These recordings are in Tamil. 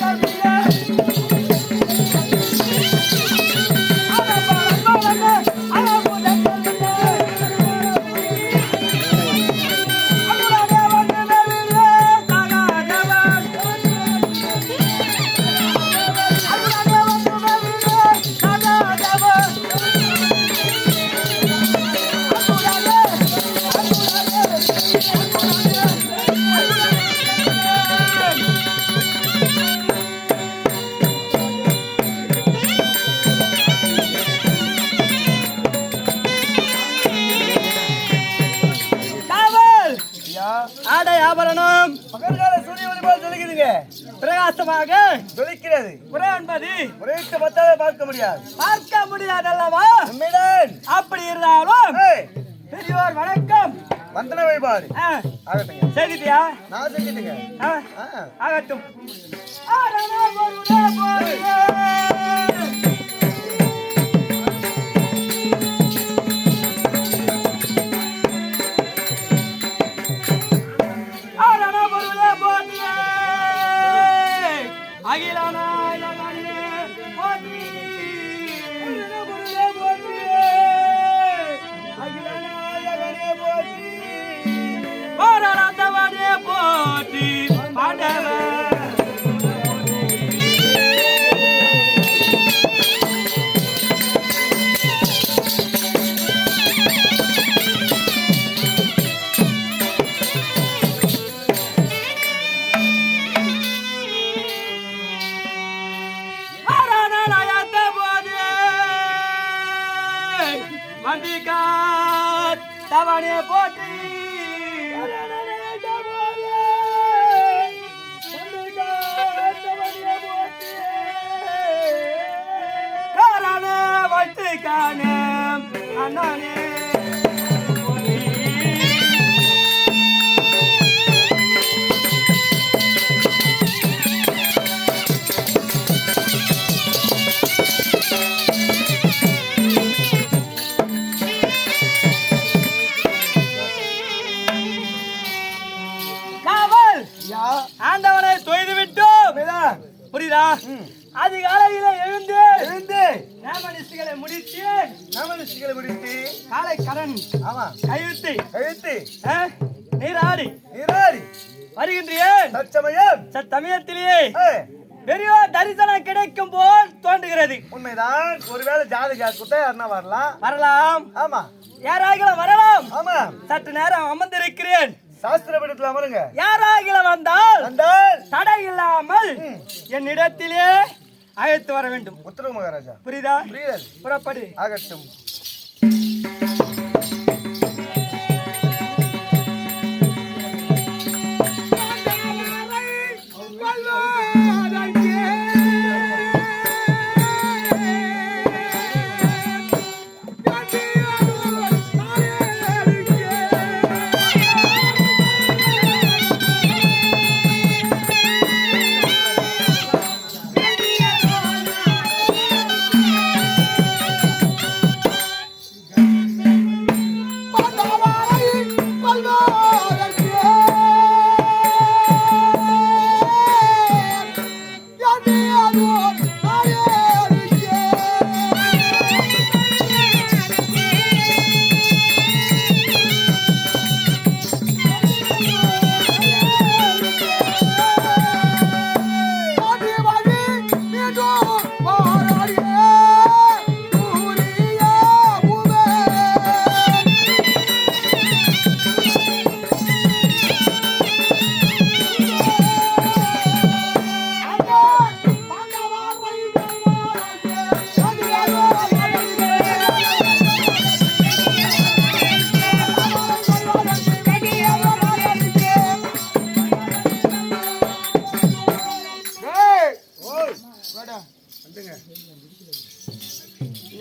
காவல் வந்தன வழிபாடு. ஆகட்டுங்க. செய்திட்டியா? நான் செஞ்சுட்டுங்க ஆகட்டும். வந்திகாத் தவணே போற்றி. ஆராதனாயத்த போதே அண்ணானே. புரியுதா அதிகாலையில எழுந்து எழுந்து நேமனிசுகளை முடித்து நாமனிஷ்டிகளை முடித்து காலை கடன் ஆமா. கைவிட்டு கழுத்து ஆ, நீராடி நீராடி வருகின்றேன் தற்சமயம் சமயத்திலேயே ஏய், பெரியோர் தரிசனம் கிடைக்கும் போல் தோன்றுகிறது. உண்மைதான். ஒருவேளை ஜாதக குத்தா யாருன்னா வரலாம். வரலாம். ஆமா. யாராகிலும் வரலாம். ஆமா. சற்று நேரம் அமர்ந்திருக்கிறேன். சாஸ்திர பீடத்துல அமருங்க. யாராகிலும் வந்தால் வந்தால் தடை இல்லாமல். என்னிடத்திலே அழைத்து வர வேண்டும். உத்தரவு மகாராஜா. புரியுதா? புரியுது புறப்படு. ஆகட்டும்.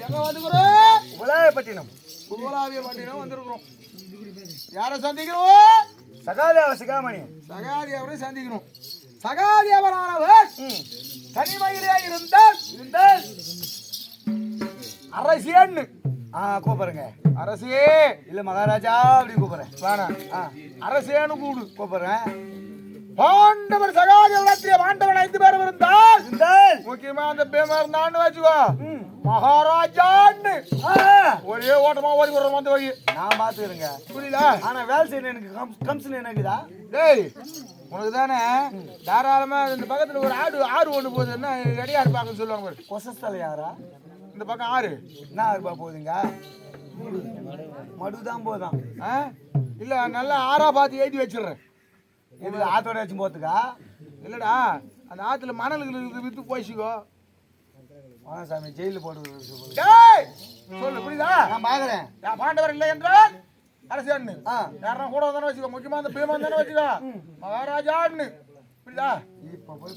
எங்க வந்துக்கிறோம் உலாயப்பட்டினம் கும்பலாவிய பட்டினம் வந்திருக்கிறோம். யாரை சந்திக்கிறோம்? சகாதேவ சிகாமணி சகாதேவரை சந்திக்கிறோம். சகாதேவரானவர். தனிமையிலே இருந்தால் இருந்தால் அரசியன்னு ஆ கூப்பிடுங்க அரசியே இல்ல மகாராஜா அப்படி கூப்பிடுறேன். வேணாம். ஆ அரசியன்னு கூடு கூப்பிடுறேன். பாண்டவர் சகாதேவராத்திரிய பாண்டவன் ஐந்து பேரும் இருந்தால் முக்கியமா அந்த பேமா இருந்தான்னு வச்சுக்கோ. மகாராஜான்னு. ஒரே ஓட்டமா ஓடி வர வந்து வை நான் பாத்துக்கிறேங்க புரியுதா? ஆனா வேலை செய்யணும் எனக்கு கம்- கம்சன் எனக்குதா? டேய் உனக்கு தானே தாராளமா இந்த பக்கத்துல ஒரு ஆடு ஆறு ஒண்ணு போகுது என்ன இடையா இருப்பாங்கன்னு சொல்லுவாங்க பாரு. கொசஸ்தல யாரா? இந்த பக்கம் ஆறு. என்ன இருப்பா போகுதுங்க? மடுதான் போதான்? இல்ல நல்லா ஆறா பார்த்து எழுதி வச்சிடுறேன். இது ஆத்தோட வச்சு போத்துக்கா இல்லடா அந்த ஆத்துல மணலுக்கு வித்து போய்ச்சிக்கோ. சாமி ஜெயில போட்டு டேய்! சொல்லு புரியுதா? நான் பாக்குறேன். நான் பாண்டவர் இல்லை என்றால் அரசியான்னு. ஆ. யாரா கூட வந்தானே வச்சுக்கோ முக்கியமா அந்த பீமா தானே வச்சுக்கோ. மகாராஜான்னு. புரியுதா? இப்ப போய்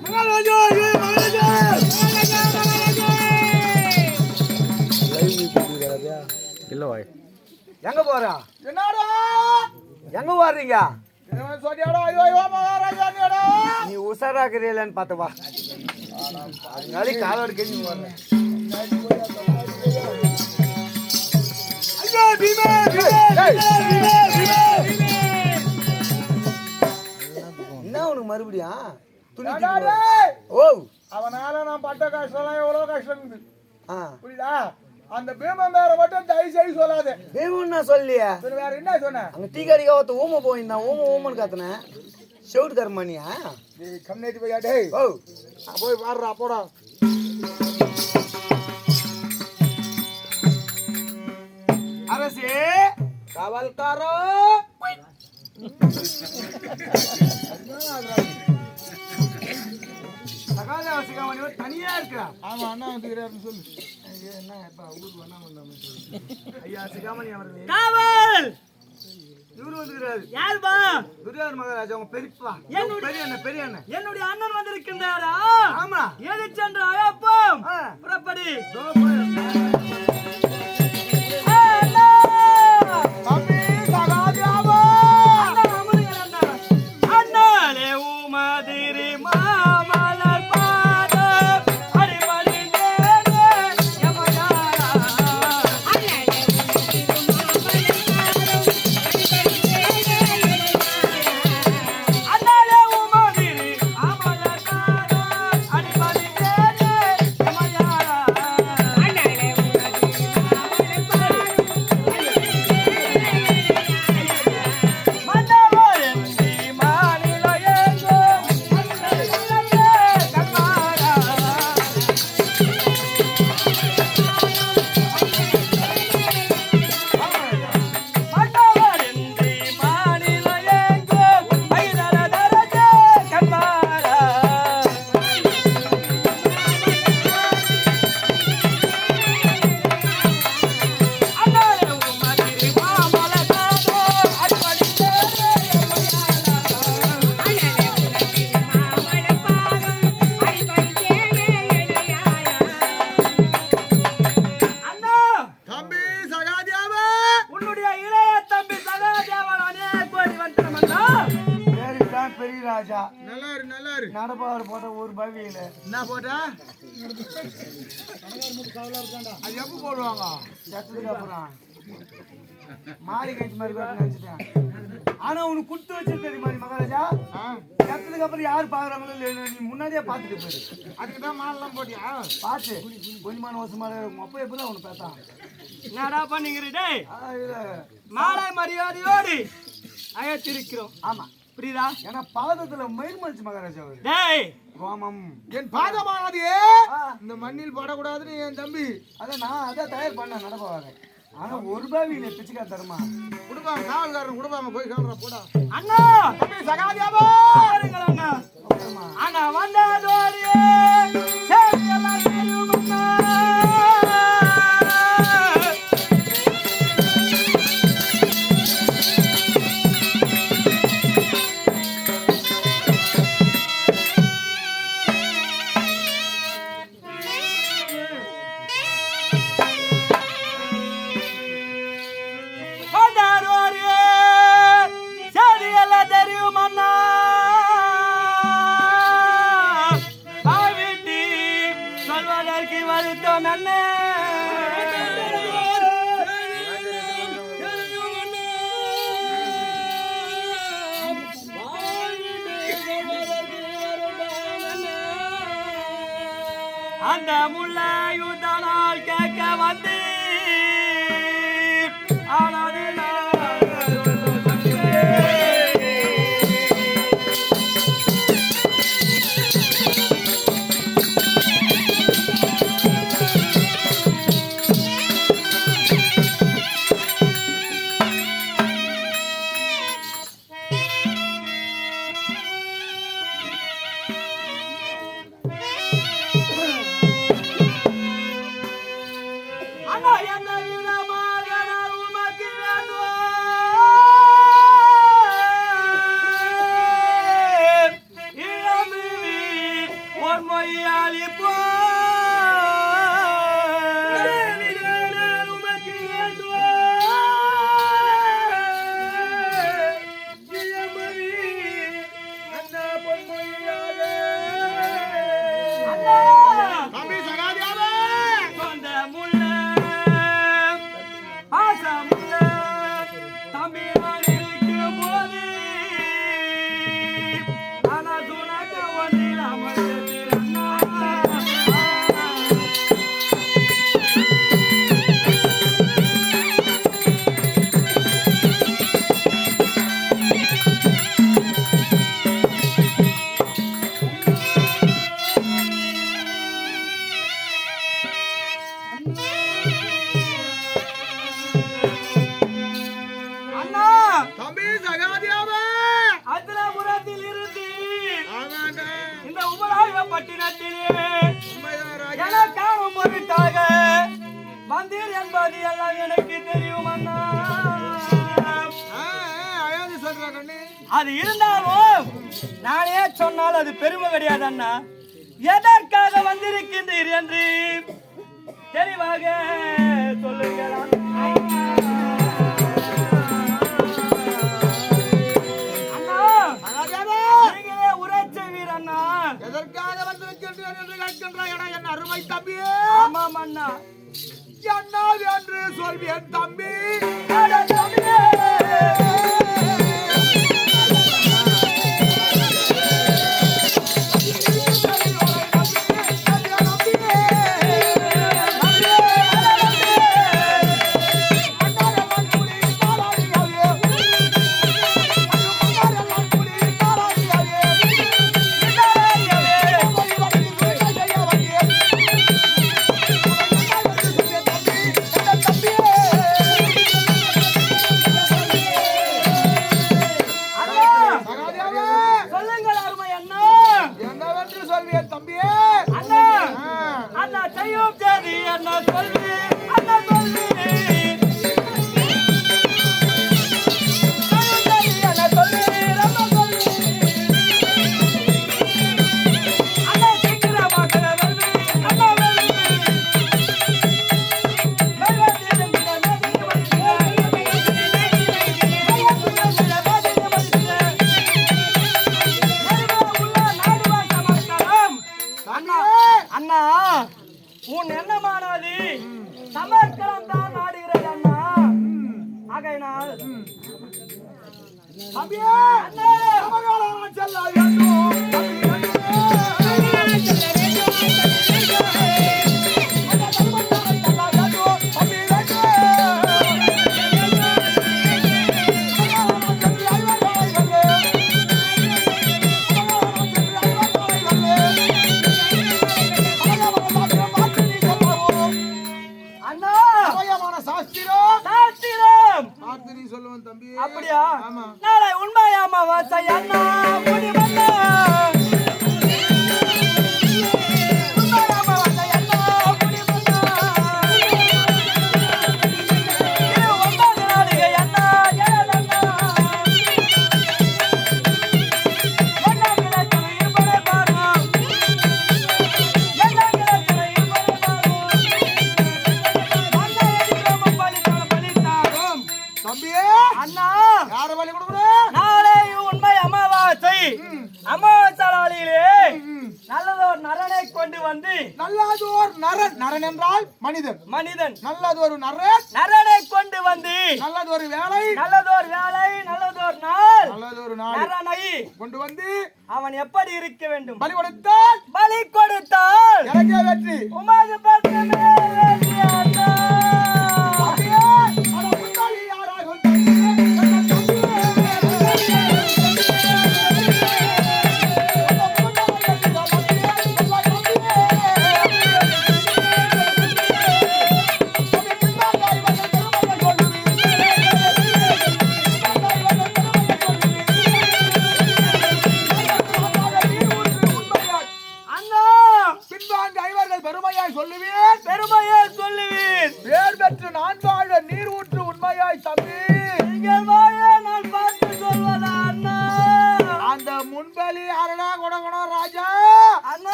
என்னடா எங்க போறீங்க இவன் சொல்லியாடா ஐயோ ஐயோ மகாராஜானியாடா நீ உஷாராக்குறீங்களான்னு பார்த்தவா அதனால காலோட கெஞ்சி போறேன் என்ன உனக்கு மறுபடியும் துணி. ஓ. அவனால நான் பட்ட கஷ்டம்லாம் எவ்வளவு கஷ்டம் இருக்குது புரியுதா? அந்த பீமன் பேரை மட்டும் தயவு செய்து சொல்லாத. வேணும்னு நான் சொல்லியே. வேற என்ன சொன்ன? அங்க டீ கடைக்கு ஒருத்த ஊமை போயிருந்தான். ஊமை ஊமன்னு கத்துனேன் செவிட்டு கருமானியா டேய் கம்னேட்டி பையா டேய் ஓ போய் பாடுறா போடா. அரசே காவல்காரோ. சகாதேவ சிகாமணி தனியா இருக்கிறா. ஆமா அண்ணா வந்துக்கிறாருன்னு சொல்லு. ஐயா, என்ன இப்ப ஊருக்கு வந்தா வந்தாம சொல்லு. ஐயா சிகாமணி அவர்களே. காவல்! இவரு வந்துக்கிறாரு யாருப்பா துரியார் மகாராஜா உங்க பெரியப்பா. என்னுடைய- பெரிய அண்ணன் பெரிய அண்ணன். என்னுடைய அண்ணன் வந்திருக்கின்றாரா? ஆமா. எது சென்று அழைப்போம்? ஆ. புறப்படி. அது எப்போ போடுவாங்க? செத்ததுக்கு அப்புறம். மாறி கழிச்சு மாதிரி நினைச்சிட்டேன் ஆனா உனக்கு குடுத்து வச்சிருக்க தெரியுமா நீ மகாராஜா? செத்ததுக்கு அப்புறம் யார் பாக்குறாங்களோ இல்லையோ நீ முன்னாடியே பாத்துட்டு போயிரு. அதுக்கு தான் மாலெல்லாம் போட்டியா? பார்த்து. கொஞ்சமான வருஷமா உங்க அப்பா எப்பதான் உனக்கு பேசான் என்னடா பண்ணுங்கிற டேய் ஆ, இல்ல. மாலை மரியாதையோடு அழைத்திருக்கிறோம் ஆமா. புரியுதா? ஏன்னா பாதத்துல மயில் மலிச்சு மகாராஜா டேய் ரோமம் என் பாதமானது இந்த மண்ணில் படக்கூடாதுன்னு என் தம்பி. அதான் நான் அதான் தயார் பண்ண நடப்பாங்க ஆனா ஒரு பாவியில பிச்சுக்கா தருமா? கொடுப்பாங்க காவல்காரன் கொடுப்பாங்க போய் காவலா போடா. அண்ணா! தம்பி சகாதியாவோ அண்ணா. வந்ததோரியே வாழ்வதற்கு வருத்தம் என்ன? அந்த முள்ளாயுதனால் கேட்க பட்டினத்திலே எனக்கான பொருட்டாக வந்தீர் என்பது எல்லாம் எனக்கு தெரியும் அண்ணா. அது இருந்தாலும் நானே சொன்னால் அது பெருமை கிடையாது அண்ணா. எதற்காக வந்திருக்கின்றீர் என்று தெளிவாக சொல்லுங்கள் அழைக்கின்ற இடம் என் அருமை தம்பி. ஆமாம் அண்ணா. என்ன என்று சொல்வேன் தம்பி. அப்படியே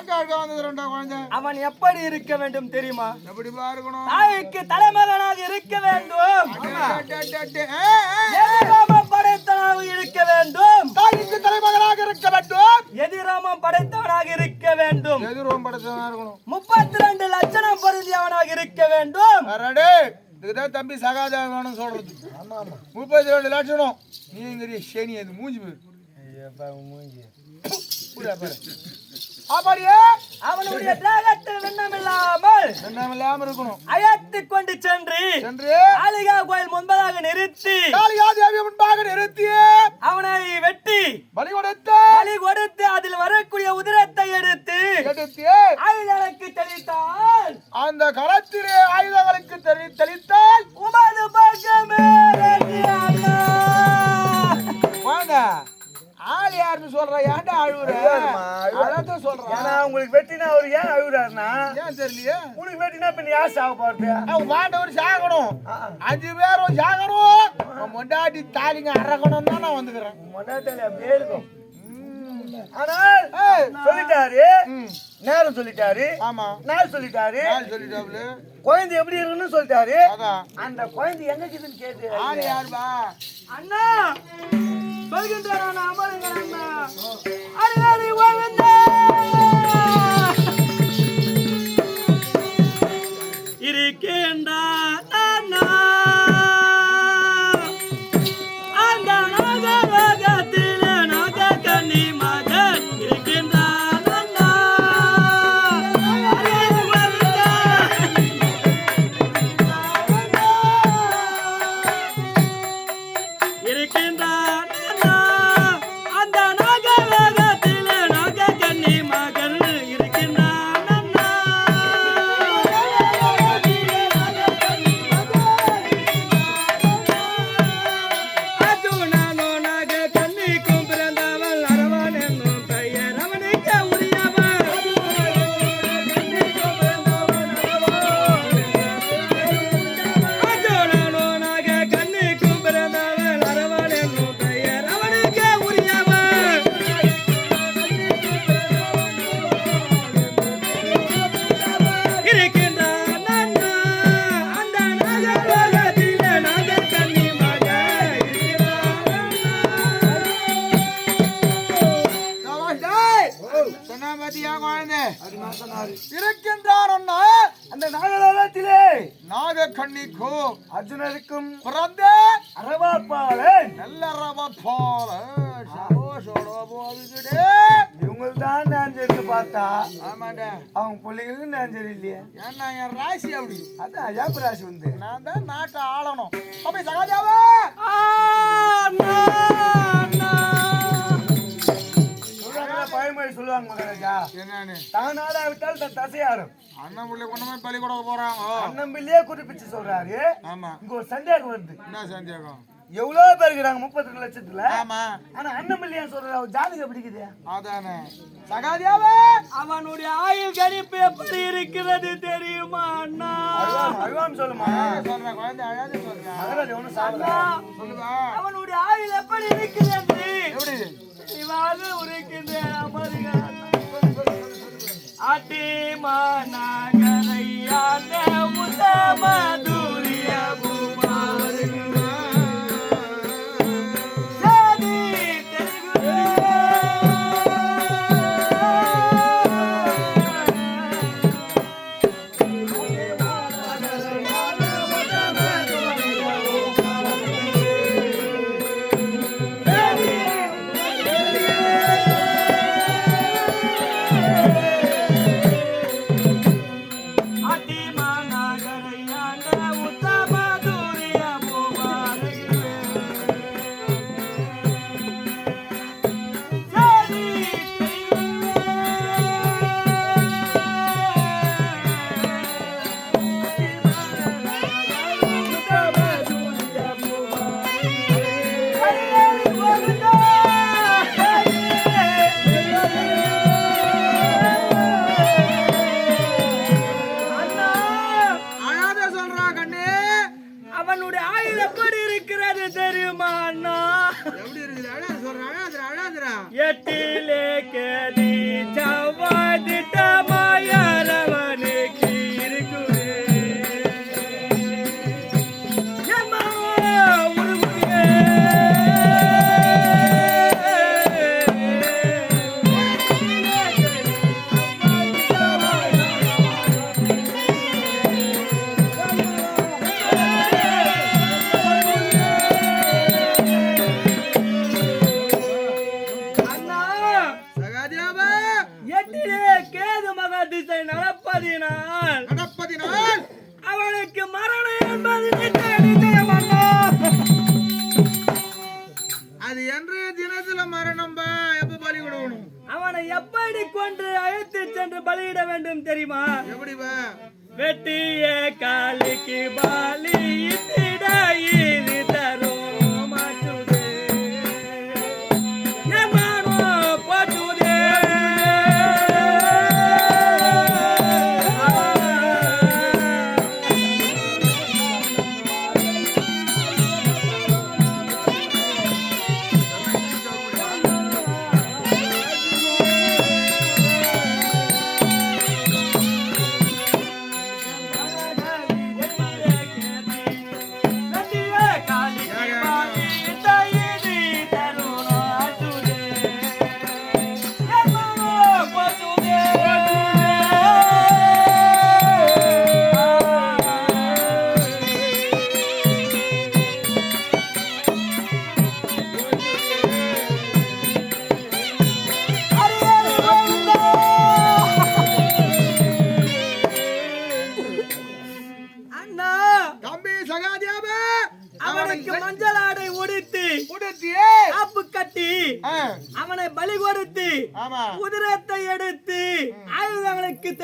அதுதான் கேட்க வந்தது ரெண்டா குழந்தை? அவன் எப்படி இருக்க வேண்டும் தெரியுமா? எப்படிப்பா இருக்கணும்? தாய்க்கு தலைமகனாக இருக்க வேண்டும். எதிராமம் படைத்தவனாக இருக்க வேண்டும். தாய்க்கு தலைமகனாக இருக்க வேண்டும். எதிராமம் படைத்தவனாக இருக்க வேண்டும். எதிரும் படைத்தவனா இருக்கணும். முப்பத்தி ரெண்டு லட்சணம் பொருந்தியவனாக இருக்க வேண்டும். இதுதான் தம்பி சகாதேவன் வேணும் சொல்றது முப்பத்தி ரெண்டு லட்சம் நீங்கிற சனி அது மூஞ்சி போயிரு புரியா பாரு அப்படியே அவனுடைய தியாகத்தில் வெண்ணமில்லாமல் இல்லாம இருக்கணும். அழைத்து கொண்டு சென்று சென்று காளிகா கோயில் முன்பதாக நிறுத்தி காளிகாதேவி முன்பாக நிறுத்திய அவனை வெட்டி பலி கொடுத்த பலி கொடுத்து அதில் வரக்கூடிய உதிரத்தை எடுத்து எடுத்திய ஆயுதனுக்கு தெளித்தால் அந்த களத்திலே யார் சாக போறது? அவன் மாண்டவர் சாகணும். அஞ்சு பேரும் சாகணும். மொண்டாட்டி தாலிங்க அறக்கணும் தான் நான் வந்துக்கிறேன். மொண்டாட்டில அப்படியே இருக்கும். ஆனால் சொல்லிட்டாரு. நேரம் சொல்லிட்டாரு. ஆமா. நாள் சொல்லிட்டாரு. யார் சொல்லிட்டாப்ல. குழந்தை எப்படி இருக்குன்னு சொல்லிட்டாரு. அந்த குழந்தை எங்க இருக்குதுன்னு கேட்டு ஆள் யாருப்பா? அண்ணா சொல்கின்றான் அண்ணா, அமருங்கள் அண்ணா. அருளாரி வாழ்ந்தே. இருக்கின்றான் ஏன்னா என் ராசி அப்படி. அதான் அஜாப் ராசி வந்து? நான் தான் நாட்டை ஆளணும். அப்படி சகாஜாவா? அண்ணா, அண்ணா. சொல்லுவாங்க பழமொழி சொல்லுவாங்க மகாராஜா. என்னன்னு? தான் நாடா விட்டால் தன் தசையாரும் அண்ணன் பிள்ளை கொண்டு போய் பள்ளி கொடுக்க போறாங்க. அண்ணன் பிள்ளையே குறிப்பிச்சு சொல்றாரு. ஆமா. இங்க ஒரு சந்தேகம் வருது. என்ன சந்தேகம்? எவ்வளவு பேர் இருக்கிறாங்க? முப்பத்தி லட்சத்துல. ஆமா. ஆனா அண்ணமல்லியா சொல்ற அவன் ஜாதகம் பிடிக்குது அதானே. சகாதியாவே அவனுடைய ஆயுள் கணிப்பு எப்படி இருக்கிறது தெரியுமா அண்ணா? அழுவாம சொல்லுமா? சொல்றேன் குழந்தை அழாது சொல்றேன் ஒண்ணு சாப்பிடா அவனுடைய ஆயுள் எப்படி இருக்கிறது? எப்படி? இவ்வாறு உரைக்கின்ற அமருகிறார் ஆட்டி மாநாகரையான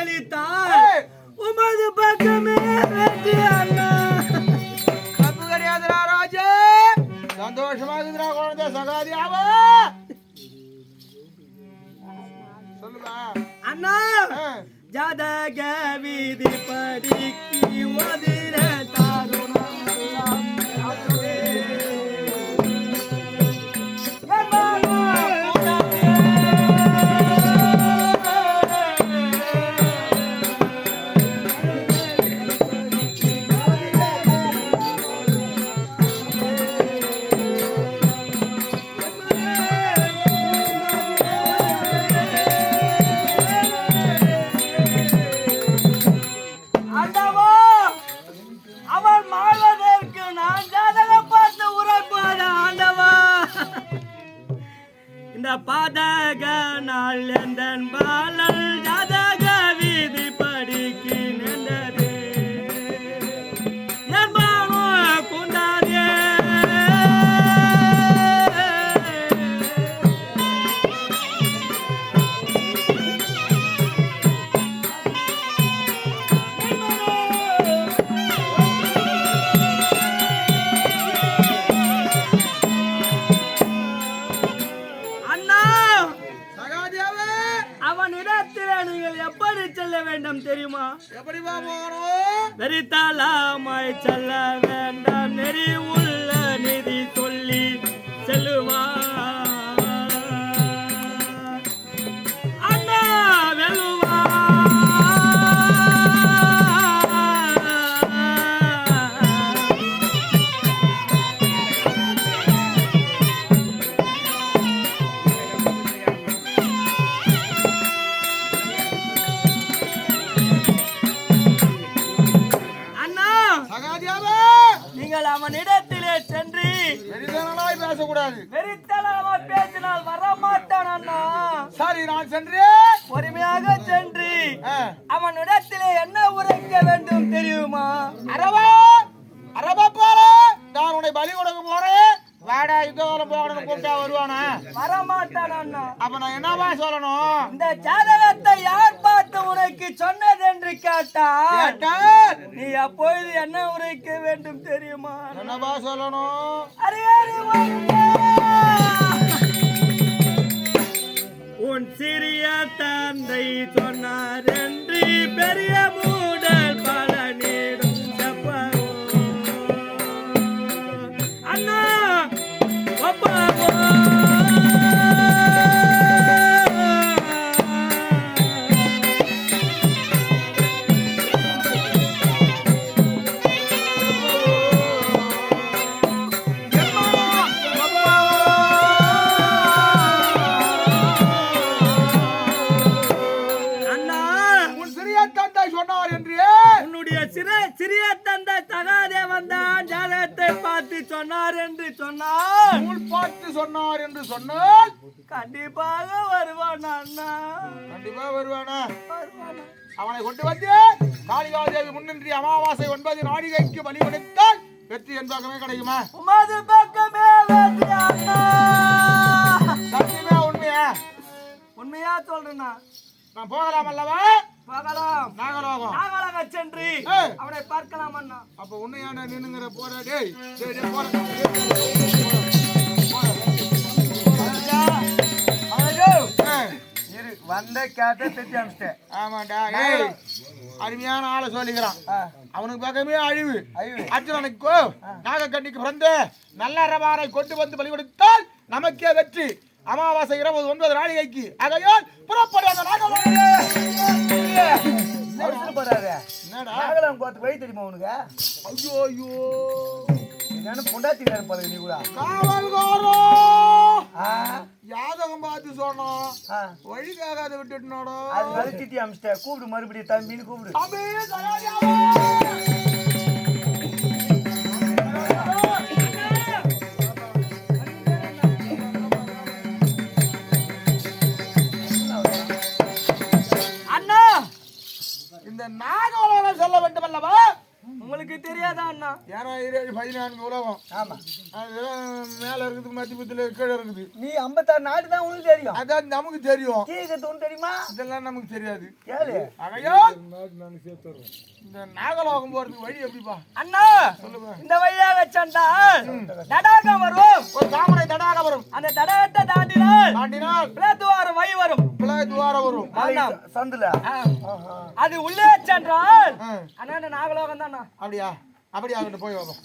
அளித்தார் உமது பக்கமே வெற்றி அண்ணா தப்பு கிடையாதுடா ராஜா! சந்தோஷமா இருக்குதுடா குழந்தை சகாதியாவா சொல்லுடா அண்ணா ஜாதக வீதி படிக்கு பாதக நாள் எந்தன் பாலல் ஜாத તલામય ચલાવે உன் சிறிய தந்தை சொன்னார் என்று பெரிய மூடல் பல நீடும் செப்பவோ. அண்ணா ஒப்பாவோ. பார்த்து சொன்னார் என்று சொன்னால் கண்டிப்பாக வருவான் அண்ணா. கண்டிப்பா வருவானா? அவனை கொண்டு வந்து காளிகாதேவி முன்னின்றி அமாவாசை ஒன்பது நாழிகைக்கு பலி கொடுத்தால் வெற்றி என்பாகவே கிடைக்குமா? உமது பக்கமே சத்தியமே உண்மையா? உண்மையா சொல்றேன்னா நான் போகலாம் அல்லவா? போகலாம். நாகலோகம். நாகலாக சென்று. அவனை பார்க்கலாம் அண்ணா அப்ப உன்னையான நின்னுங்கிற போற டேய் டேய், டேய், போற. இரு வந்த கேட்ட திட்டி அமிச்சிட்டேன் ஆமாண்டா. ஏய் அருமையான ஆளை சொல்லிக்கிறான். அவனுக்கு பக்கமே அழிவு. அழிவு. அர்ஜுனனுக்கு நாகக்கண்ணிக்கு பிறந்த நல்ல ரவாரை கொண்டு வந்து பலி கொடுத்தால் நமக்கே வெற்றி. அமாவாசை இருபது ஒன்பது நாளிகைக்கு ஆகையால் புறப்படு அந்த நாகலோகம். அவசரப்படாத என்னடா? நாகலாம் கோத்து வழி தெரியுமா உனக்கு? ஐயோ ஐயோ. என்னன்னு பொண்டாட்டி இருப்பாரு நீ கூட. காவல்காரோ யாதகம் பார்த்து சொன்னோம் ஆ. வழிக்காகாத விட்டுட்டுனோடோ. அது வரை திட்டி அமிச்சிட்டேன் கூப்பிடு மறுபடியும் தம்பின்னு கூப்பிடு. தம்பி இந்த நாகவலம் செல்ல வேண்டும் அல்லவா உங்களுக்கு தெரியாதா அண்ணா? ஏன்னா இருபது பதினான்கு உலகம். ஆமா. அது மேல இருக்குது மத்தியபுத்துல கீழே இருக்குது. நீ ஐம்பத்தாறு நாடு தான் உனக்கு தெரியும். அதான் நமக்கு தெரியும். கீழே தெரியுமா? இதெல்லாம் நமக்கு தெரியாது. இந்த நாகலோகம் போறதுக்கு வழி எப்படிப்பா? அண்ணா இந்த வழியாக சென்றால் தடாகம் வரும். ஒரு தாமரை தடாக வரும். அந்த தடாகத்தை தாண்டினால் தாண்டினால் பிளத்துவாரம் வழி வரும். பிள்ளை துவாரம் வரும். சந்துல. அது உள்ளே சென்றால் அண்ணா இந்த நாகலோகம் தானா அப்படியா? அப்படியா அங்கிட்டு போய் வைப்போம்